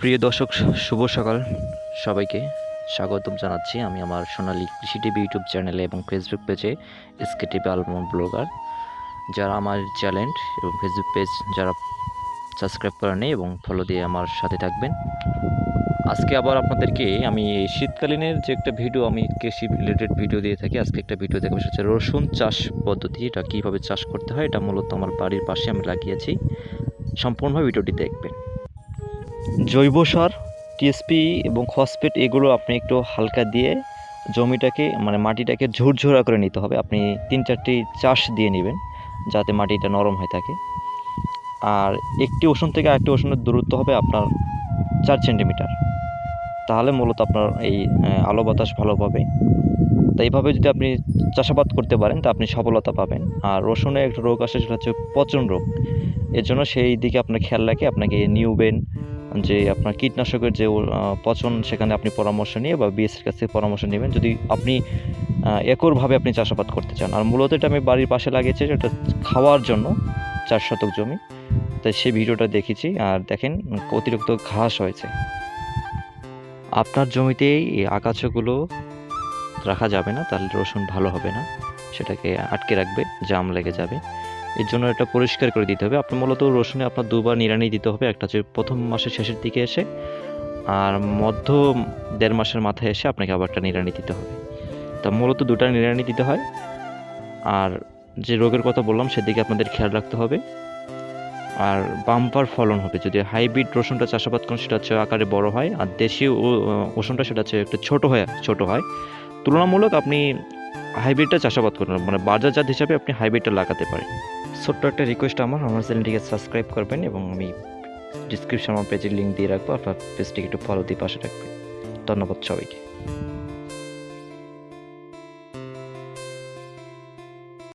প্রিয় দর্শক শুভ সকাল। সবাইকে স্বাগতম জানাচ্ছি আমি আমার সোনালী কৃষি টিভি ইউটিউব চ্যানেলে এবং ফেসবুক পেজে এসকে টিভি আলমন ব্লগার যারা আমার চ্যানেল এবং ফেসবুক পেজ যারা সাবস্ক্রাইব করে নেই এবং ফলো দিয়ে আমার সাথে থাকবেন। আজকে আবার আপনাদেরকে আমি শীতকালীনের যে একটা ভিডিও আমি কৃষি রিলেটেড ভিডিও দিয়ে থাকি। আজকে একটা ভিডিও দেখাবো, সেটা রসুন চাষ পদ্ধতি। এটা কীভাবে চাষ করতে হয়, এটা মূলত আমার বাড়ির পাশে আমি লাগিয়েছি। সম্পূর্ণ ভিডিওটি দেখবেন। জৈব সার টিএসপি এবং ফসফেট এগুলো আপনি একটু হালকা দিয়ে জমিটাকে মানে মাটিটাকে ঝুরঝুরা করে নিতে হবে। আপনি তিন চারটি চাষ দিয়ে নেবেন, যাতে মাটিটা নরম হয়ে থাকে। আর একটি ওষুন থেকে আরেকটি ওষুনের দূরত্ব হবে আপনার চার সেন্টিমিটার। তাহলে মূলত আপনার এই আলো বাতাস ভালো পাবে। তো এইভাবে যদি আপনি চাষাবাদ করতে পারেন, তা আপনি সফলতা পাবেন। আর রসুনে একটা রোগ আসে, সেটা হচ্ছে পচন রোগ। এর জন্য সেই দিকে আপনার খেয়াল রাখে আপনাকে নিউবেন যে আপনার কীটনাশকের যে পচন, সেখানে আপনি পরামর্শ নিয়ে বা বিএসের কাছ থেকে পরামর্শ নেবেন। যদি আপনি একরভাবে আপনি চাষাবাদ করতে চান, আর মূলত এটা আমি বাড়ির পাশে লাগিয়েছি এটা খাওয়ার জন্য চার শতক জমি। তাই সেই ভিডিওটা দেখেছি, আর দেখেন অতিরিক্ত ঘাস হয়েছে। আপনার জমিতে এই আগাছাগুলো রাখা যাবে না, তাহলে রসুন ভালো হবে না। সেটাকে আটকে রাখবে, জাম লেগে যাবে। এর জন্য এটা পরিষ্কার করে দিতে হবে। আপনার মূলত রসুনে আপনার দুবার নিড়ানি দিতে হবে, একটা হচ্ছে প্রথম মাসের শেষের দিকে এসে, আর মধ্য দেড় মাসের মাথায় এসে আপনাকে আবার একটা নিড়ানি দিতে হবে। তা মূলত দুটা নিড়ানি দিতে হয়। আর যে রোগের কথা বললাম, সেদিকে আপনাদের খেয়াল রাখতে হবে। আর বাম্পার ফলন হবে, যদি হাইব্রিড রসুনটা চাষাবাদ করেন, সেটা হচ্ছে আকারে বড় হয়, আর দেশি রসুনটা সেটা হচ্ছে একটু ছোটো হয় ছোটো হয়। তুলনামূলক আপনি হাইব্রিডটা চাষাবাদ করুন মানে বাজারজাত হিসাবে আপনি হাইব্রিডটা লাগাতে পারেন। ছোট্ট একটা রিকোয়েস্ট আমার। আমার চ্যানেলটিকে সাবস্ক্রাইব করবেন এবং আমি ডিসক্রিপশন আমার পেজের লিঙ্ক দিয়ে রাখব। আপনার পেজটিকে একটু ফলো দিয়ে পাশে রাখবেন ধন্যবাদ সবাইকে।